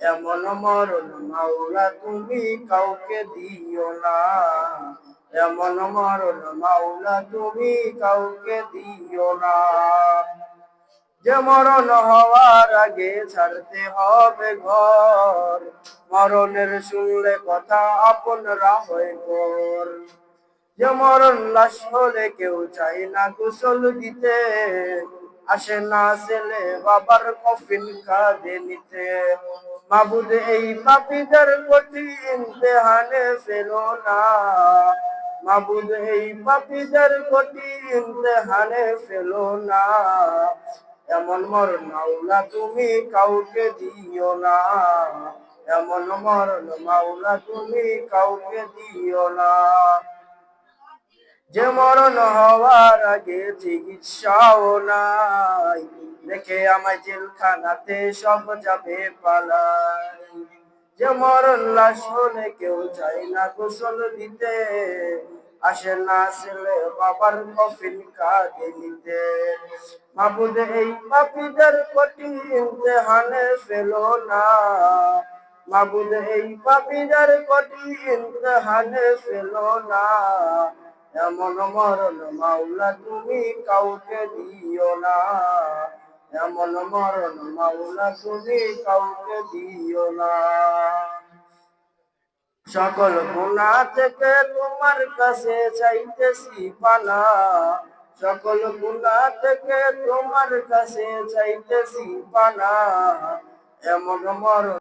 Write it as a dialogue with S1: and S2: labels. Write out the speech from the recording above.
S1: এমন মরণ মাওলা তুমি কাউকে দিও না। এমন মরণ মাওলা তুমি কাউকে দিও না। যে মরণ হওয়ার আগে ছাড়তে হবে ঘর, মরণের শুনলে কথা আপনরা হয়ে ঘর যে মরণ লাশ হলে কেউ চাই না কুশল দিতে, আসে না ছেলে বাবার কফিন কাঁদে নিতে। মাবুদ, এই পাপিদের প্রতি ইমতেহানে ফেলো না। মাবুদ, এই পাপিদের প্রতি ইমতেহানে ফেলো না। এমন মরণ মাওলা তুমি কাউকে দিও না। এমন মরণ মাওলা তুমি কাউকে দিও না। যে মরণ হওয়ার আগে চিকিৎসাও নাই। দেখে আমায় জেলখানাতে সব যাবে পালাই যে মরণ লাশ হলে কেউ চাই না গোসল দিতে। আসে না ছেলে বাবার কফিন কাঁদে নিতে। মাবুদ এই পাপীদের কঠিন ইমতেহানে ফেলো না। মাবুদ এই পাপীদের কঠিন ইমতেহানে ফেলো না। এমন মরণ মাওলা তুমি কাউকে দিও না। এমন তুমি দিও না। সকল গুণা থেকে তোমার কাছে চাইতেছি পালা। সকল গুণা থেকে তোমার কাছে চাইতেছি পালা। এমন মরণ